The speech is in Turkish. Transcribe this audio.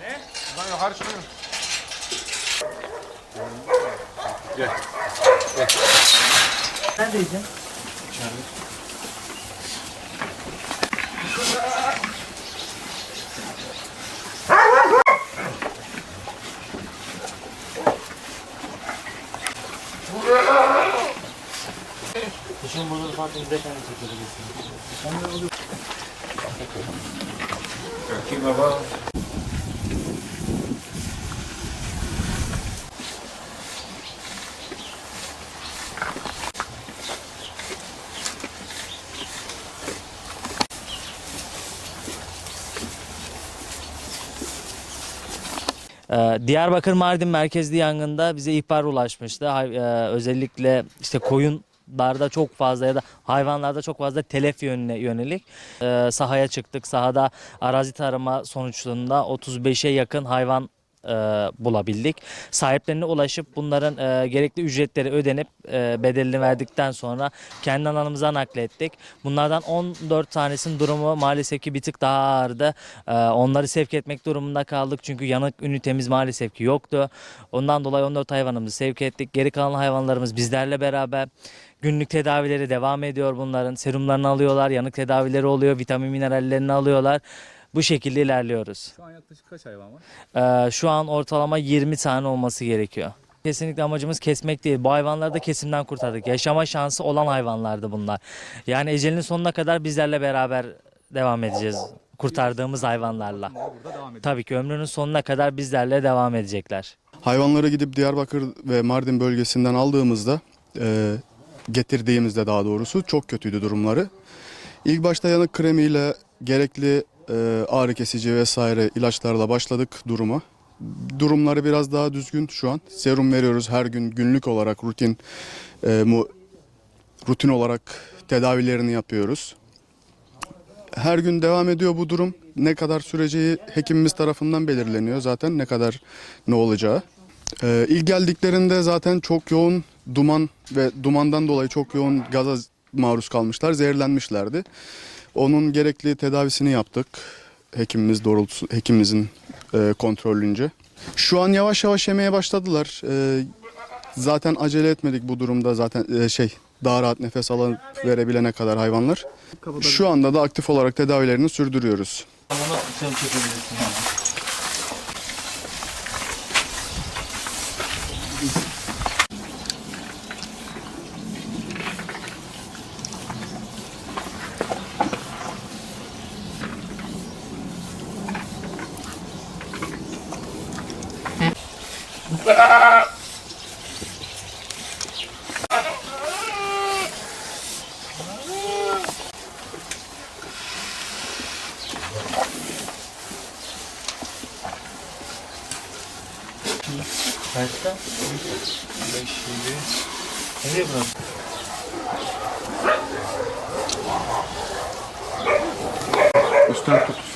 Ne? Buradan yukarı çıkıyor. Gel. Gel. Neredeydin? İçeride. Kışın burada da farklı bir tane çekebilirsin. Sen de olur. Bakayım baba. Diyarbakır Mardin merkezli yangında bize ihbar ulaşmıştı. E, özellikle işte koyunlarda çok fazla ya da hayvanlarda çok fazla telef yönüne yönelik Ee, sahaya çıktık. Sahada arazi tarama sonuçlarında 35'e yakın hayvan e, bulabildik. Sahiplerine ulaşıp bunların e, gerekli ücretleri ödenip e, bedelini verdikten sonra kendi alanımıza naklettik. Bunlardan 14 tanesinin durumu maalesef ki bir tık daha ağırdı. E, onları sevk etmek durumunda kaldık çünkü yanık ünitemiz maalesef ki yoktu. Ondan dolayı 14 hayvanımızı sevk ettik. Geri kalan hayvanlarımız bizlerle beraber. Günlük tedavileri devam ediyor bunların. Serumlarını alıyorlar, yanık tedavileri oluyor, vitamin minerallerini alıyorlar. Bu şekilde ilerliyoruz. Şu an yaklaşık kaç hayvan var? Ee, şu an ortalama 20 tane olması gerekiyor. Kesinlikle amacımız kesmek değil. Bu hayvanları da kesimden kurtardık. Yaşama şansı olan hayvanlardı bunlar. Yani ecelin sonuna kadar bizlerle beraber devam edeceğiz. Kurtardığımız hayvanlarla. Tabii ki ömrünün sonuna kadar bizlerle devam edecekler. Hayvanları gidip Diyarbakır ve Mardin bölgesinden aldığımızda, e, getirdiğimizde daha doğrusu çok kötüydü durumları. İlk başta yanık kremiyle gerekli e, ağrı kesici vesaire ilaçlarla başladık duruma. Durumları biraz daha düzgün şu an. Serum veriyoruz her gün günlük olarak rutin e, mu, rutin olarak tedavilerini yapıyoruz. Her gün devam ediyor bu durum. Ne kadar süreceği hekimimiz tarafından belirleniyor zaten ne kadar ne olacağı. Ee, ilk geldiklerinde zaten çok yoğun duman ve dumandan dolayı çok yoğun gaza maruz kalmışlar, zehirlenmişlerdi. Onun gerekli tedavisini yaptık. Hekimimiz doğrultusu, hekimimizin e, kontrolünce. Şu an yavaş yavaş yemeye başladılar. Ee, zaten acele etmedik bu durumda zaten e, şey daha rahat nefes alıp verebilene kadar hayvanlar. Şu anda da aktif olarak tedavilerini sürdürüyoruz. Bunu sen. Kaçta? 5 7. Nereye bıraktın? Üstten.